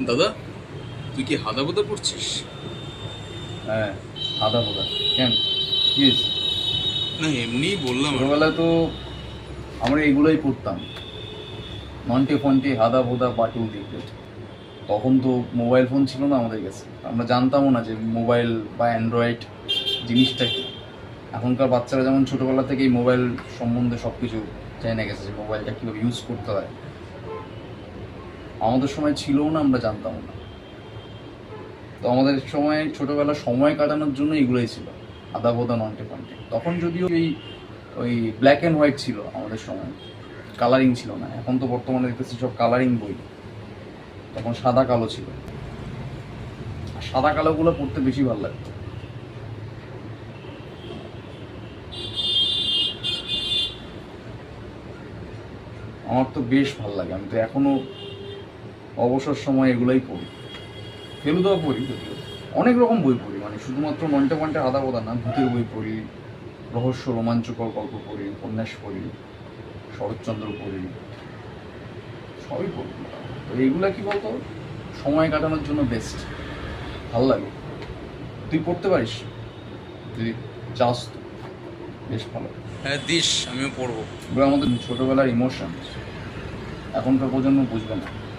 দাদা তুই কি হাদা বোদা পড়ছিস? হ্যাঁ আদা বোদা। কেন? কি না এমনিই বললাম। ছোটবেলায় তো আমরা এগুলোই পড়তাম। নন্টে ফন্টে হাদা বোদা বাটুল ডিগ্রেড তখন তো মোবাইল ফোন ছিল না আমাদের কাছে। আমরা জানতামও না যে মোবাইল বা অ্যান্ড্রয়েড জিনিসটা কি। এখনকার বাচ্চারা যেমন ছোটোবেলা থেকেই মোবাইল সম্বন্ধে সব কিছু জেনে গেছে যে মোবাইলটা কীভাবে ইউজ করতে হয়। আমাদের সময় ছিলও না, আমরা জানতাম না। তো আমাদের সময়, ছোটোবেলা সময় কাটানোর জন্য এগুলোই ছিল। আদা বোদা নন্টে ফন্টে তখন যদিও ওই ওই ব্ল্যাক অ্যান্ড হোয়াইট ছিল আমাদের সময়। কালারিং ছিল না। এখন তো বর্তমানে দেখতেছি সব কালারিং বই। তখন সাদা কালো ছিল। সাদা কালোগুলো পড়তে বেশি ভালো লাগতো। আমার তো বেশ ভালো লাগে। আমি তো এখনও অবসর সময় এগুলোই পড়ি। ফেলুদাও পড়ি যদিও। অনেক রকম বই পড়ি মানে শুধুমাত্র নন্টে মন্টে আদা বোদা না ভূতের বই পড়ি রহস্য রোমাঞ্চকর গল্প পড়ি উপন্যাস পড়ি শরৎচন্দ্র পড়ি সবই পড়ি। তো এইগুলা কি বলতো? সময় কাটানোর জন্য বেস্ট ভালো লাগে। তুই পড়তে পারিস? যদি চাস তো। বেশ ভালো। হ্যাঁ দিস আমিও পড়ব। এগুলো আমাদের ছোটোবেলার ইমোশন এখনকার প্রজন্ম বুঝবে না।